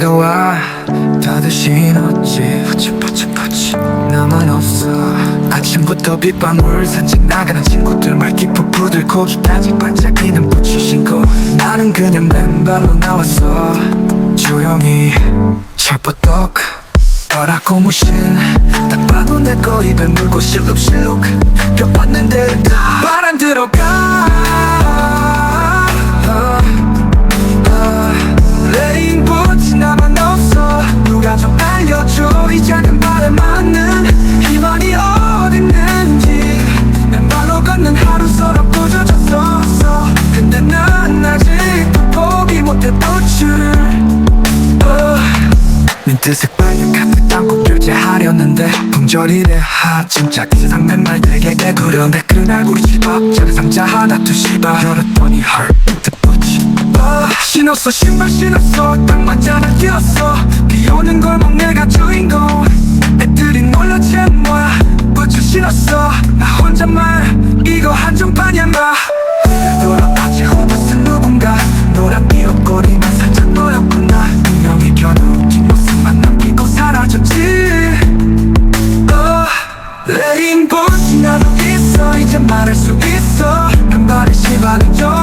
비가 와다 드신 어찌 후치푸치푸치 나만 없어. 아침부터 빗방울 산책 나가는 친구들 말 깊어 부들고 기까지 반짝이는 부츠 신고 나는 그냥 맨발로 나왔어. 조용히. 철포떡. 바라고 무신. 딱 봐도 내 거입에 물고 실룩실룩. 뼈 뻗는데 작은 말에 맞는 희망이 어딨는지. 맨발로 걷는 하루 서럽고 젖었어. 근데 난 아직도 포기 못해 도출 민트색 빨간 카페 담고 교제하려는데 품절이래. 하이 세상 맨말 되게 개구려운데 그날 우리 집앞 작은 상자 하나 두시바 열었더니 헐 뜻붙이 아, 신었어 신발 신었어. 딱 맞잖아 뛰었어 마. 돌아봤지 호버스 누군가 노란 비옷걸이만 살짝 보였구나. 분명히 겨누 뒷모습만 남기고 사라졌지. 어, 레인보우 나도 있어. 이제 말할 수 있어. 한 발의 시발은 저